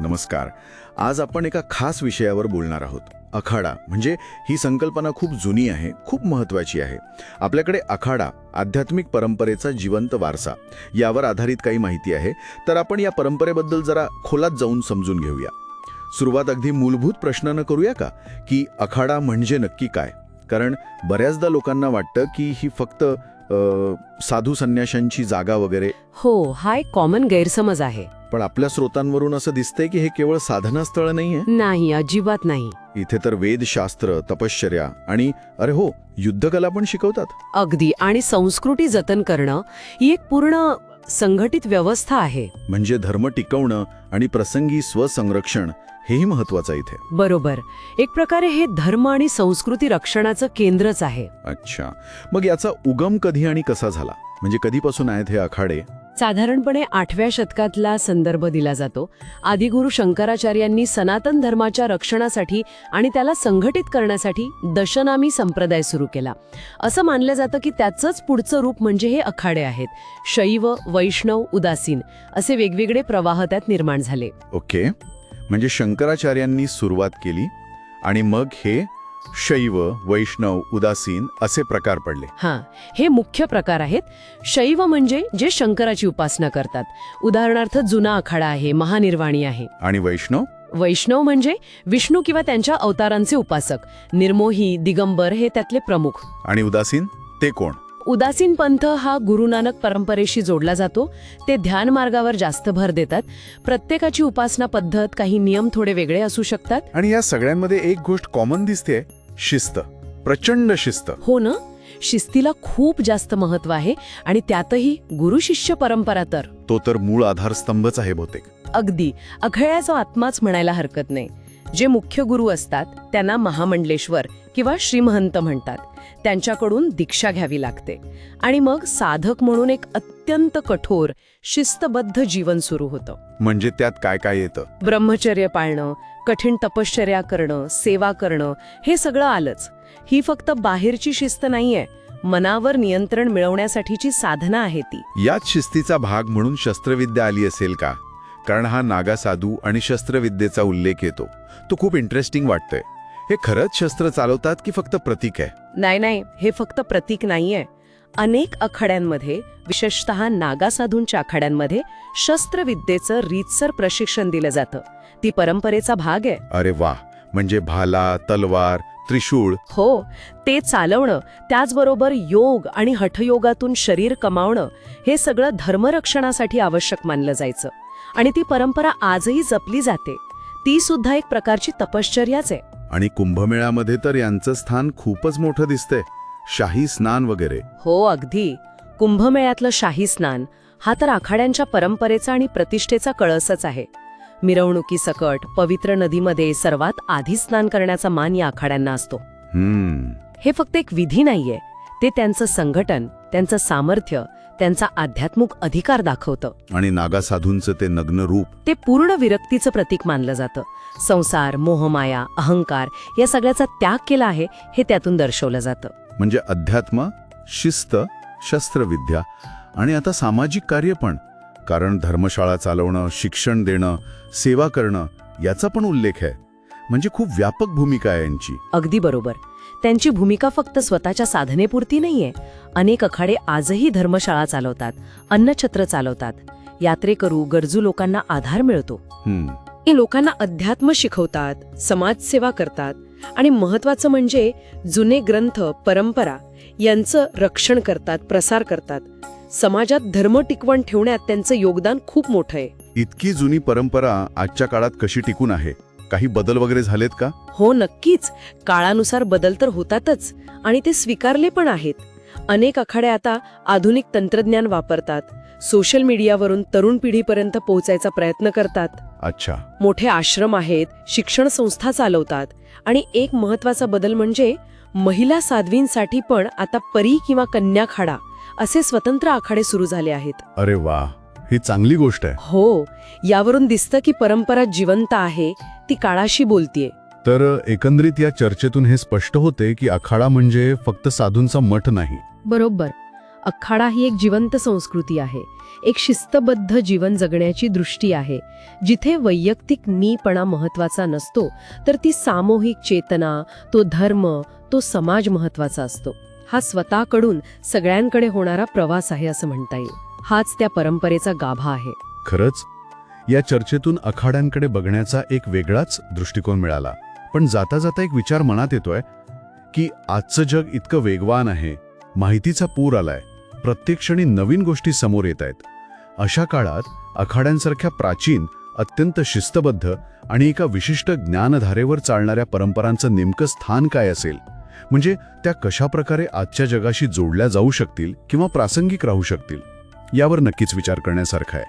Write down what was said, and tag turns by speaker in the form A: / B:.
A: नमस्कार. आज आपण एका खास विषयावर बोलणार आहोत. अखाडा म्हणजे ही संकल्पना खूप जुनी आहे खूप महत्वाची आहे. आपल्याकडे अखाडा आध्यात्मिक परंपरेचा जिवंत वारसा यावर आधारित काही माहिती आहे. तर आपण या परंपरेबद्दल जरा खोलात जाऊन समजून घेऊया. सुरुवात अगदी मूलभूत प्रश्नानं करूया का? की अखाडा म्हणजे नक्की काय? कारण बऱ्याचदा लोकांना वाटतं की ही फक्त साधू संन्याशांची जागा वगैरे
B: हो हा एक कॉमन गैरसमज आहे.
A: पण आपल्या स्रोतांवरून असं दिसतंय की हे केवळ साधना स्थळ नाहीये?
B: नाही अजिबात नाही.
A: इथे तर वेदशास्त्र तपश्चर्या आणि अरे हो युद्धकला पण शिकवतात.
B: अगदी आणि संस्कृती जतन करणं ही एक पूर्ण संघटित व्यवस्था आहे.
A: म्हणजे धर्म टिकवणं आणि प्रसंगी स्वसंरक्षण हेही महत्वाचं आहे इथे.
B: बरोबर. एक प्रकारे हे धर्म आणि संस्कृती रक्षणाचं केंद्रच आहे.
A: अच्छा. मग याचा उगम कधी आणि कसा झाला? म्हणजे कधीपासून आहेत हे आखाडे?
B: साधारणपणे आठव्या शतकातला संदर्भ दिला जातो. आदिगुरु शंकराचार्यांनी सनातन धर्माच्या रक्षणासाठी आणि त्याला संघटित करण्यासाठी दशनामी संप्रदाय सुरू केला. असं मानलं जातं की त्याचंच पुढचं रूप म्हणजे हे अखाडे आहेत. शैव वैष्णव उदासीन असे वेगवेगळे प्रवाह त्यात निर्माण झाले.
A: ओके. म्हणजे शंकराचार्यांनी सुरुवात केली आणि मग हे शैव वैष्णव उदासीन असे प्रकार पडले.
B: हां हे मुख्य प्रकार आहेत. शैव म्हणजे जे शंकराची उपासना करतात. उदाहरणार्थ जुना आखाडा आहे महानिर्वाणी आहे.
A: आणि वैष्णव?
B: वैष्णव म्हणजे विष्णू किंवा त्यांच्या अवतारांचे उपासक. निर्मोही दिगंबर हे त्यातले प्रमुख.
A: आणि उदासीन? ते कोण?
B: उदासीन पंथ हा गुरु नानक परंपरेशी जोडला जातो. ते ध्यान मार्गावर जास्त भर देतात. प्रत्येकाची उपासना पद्धत काही नियम थोडे वेगळे असू शकतात.
A: आणि या सगळ्यांमध्ये एक गोष्ट कॉमन दिसते शिस्त प्रचंड शिस्त.
B: हो ना? शिस्तीला खूप जास्त महत्त्व आहे आणि त्यातही गुरु शिष्य परंपरा तर.
A: तो तर मूळ आधारस्तंभच आहे बहुतेक.
B: अगदी. अखळ्याचा आत्माच म्हणायला हरकत नाही. जे मुख्य गुरु असतात त्यांना महामंडलेश्वर किंवा श्रीमहंत म्हणतात. त्यांच्याकडून दीक्षा घ्यावी लागते. आणि मग साधक म्हणून एक अत्यंत कठोर शिस्तबद्ध जीवन सुरू होतं.
A: म्हणजे त्यात काय काय येतं?
B: ब्रह्मचर्य पाळणं कठीण तपश्चर्या करणं सेवा करणं हे सगळं आलंच. ही फक्त बाहेरची शिस्त नाहीये मनावर नियंत्रण मिळवण्यासाठीची साधना आहे ती.
A: याच शिस्तीचा भाग म्हणून शस्त्रविद्या आली असेल का? कारण हा नागा साधू आणि शस्त्रविद्येचा उल्लेख येतो. तो खूप इंटरेस्टिंग वाटतोय. हे खरंच शस्त्र चालवतात की फक्त प्रतीक आहे?
B: नाही नाही. हे फक्त प्रतीक नाहीये. अनेक आखाड्यांमध्ये विशेषतः नागासाधूंच्या आखाड्यांमध्ये शस्त्रविद्येचं रीतसर प्रशिक्षण दिलं जातं. ती परंपरेचा भाग आहे.
A: अरे वा. म्हणजे भाला तलवार त्रिशूळ?
B: हो. ते चालवणं त्याचबरोबर योग आणि हठयोगातून शरीर कमावणं हे सगळं धर्मरक्षणासाठी आवश्यक मानलं जायचं. आणि ती परंपरा आजही जपली जाते. ती सुद्धा एक प्रकारची तपश्चर्याच आहे.
A: आणि कुंभमेळ्यामध्ये तर यांचं स्थान खूपच मोठं दिसतंय. शाही स्नान वगैरे.
B: हो अगदी. कुंभमेळ्यातलं शाही स्नान हा तर आखाड्यांच्या परंपरेचा आणि प्रतिष्ठेचा कळसच आहे. मिरवणुकीसकट पवित्र नदीमध्ये सर्वात आधी स्नान करण्याचा मान या आखाड्यांना असतो. हे फक्त एक विधी नाहीये. ते त्यांचं संघटन त्यांचं सामर्थ्य त्यांचा आध्यात्मिक अधिकार दाखवतं.
A: आणि नागा साधूंचं ते नग्न रूप.
B: ते पूर्ण विरक्तीचं प्रतीक मानलं जातं. संसार मोहमाया अहंकार या सगळ्याचा त्याग केला आहे हे त्यातून दर्शवलं जातं.
A: म्हणजे अध्यात्म शिस्त शस्त्रविद्या आणि आता सामाजिक कार्य पण. कारण धर्मशाळा चालवणं शिक्षण देणं सेवा करणं याचा पण उल्लेख आहे. म्हणजे खूप व्यापक भूमिका आहे यांची.
B: अगदी बरोबर. त्यांची भूमिका फक्त स्वतःच्या साधनेपुरती नाहीये. अनेक अखाडे आजही धर्मशाळा चालवतात अन्नछत्र चालवतात. यात्रेकरू गरजू लोकांना आधार मिळतो. हे लोकांना अध्यात्म शिकवतात समाजसेवा करतात आणि महत्वाचं म्हणजे जुने ग्रंथ परंपरा यांचं रक्षण करतात प्रसार करतात. समाजात धर्म टिकवण ठेवण्यात त्यांचं योगदान खूप मोठं आहे.
A: इतकी जुनी परंपरा आजच्या काळात कशी टिकून आहे? काही बदल वगैरे झालेत का?
B: हो नक्कीच. काळानुसार बदल तर होतातच आणि ते स्वीकारले पण आहेत. अनेक आखाडे आता आधुनिक तंत्रज्ञान वापरतात. सोशल मीडियावरून तरुण पिढीपर्यंत पोहोचायचा प्रयत्न करतात.
A: अच्छा.
B: मोठे आश्रम आहेत शिक्षण संस्था चालवतात आणि एक महत्त्वाचा बदल म्हणजे महिला साध्वींसाठी पण आता परी किंवा कन्याखाडा असे स्वतंत्र आखाडे सुरू झाले आहेत.
A: अरे वा. ही चांगली गोष्ट आहे.
B: हो यावरून दिसतं की परंपरा जिवंत आहे ती काळाशी बोलतीये.
C: तर एकंदरीत या चर्चेतून हे स्पष्ट होते की अखाडा म्हणजे फक्त साधूंचा मठ नाही.
B: बरोबर. अखाडा ही एक जिवंत संस्कृती आहे. एक शिस्तबद्ध जीवन जगण्याची दृष्टी आहे. जिथे वैयक्तिक मीपणा महत्त्वाचा नसतो तर ती सामूहिक चेतना तो धर्म तो समाज महत्त्वाचा असतो. हा स्वतःकडून सगळ्यांकडे होणारा प्रवास आहे असं म्हणता येईल. हाच त्या परंपरेचा गाभा आहे.
A: खरंच? या चर्चेतून अखाड्यांकडे बघण्याचा एक वेगळाच दृष्टिकोन मिळाला. पण जाता जाता एक विचार मनात येतोय की आजचं जग इतकं वेगवान आहे माहितीचा पूर आलाय प्रत्येक क्षणी नवीन गोष्टी समोर येत आहेत. अशा काळात अखाड्यांसारख्या प्राचीन अत्यंत शिस्तबद्ध आणि एका विशिष्ट ज्ञानधारेवर चालणाऱ्या परंपरांचं नेमकं स्थान काय असेल? म्हणजे त्या कशाप्रकारे आजच्या जगाशी जोडल्या जाऊ शकतील किंवा प्रासंगिक राहू शकतील? यावर नक्कीच विचार करण्यासारखा आहे.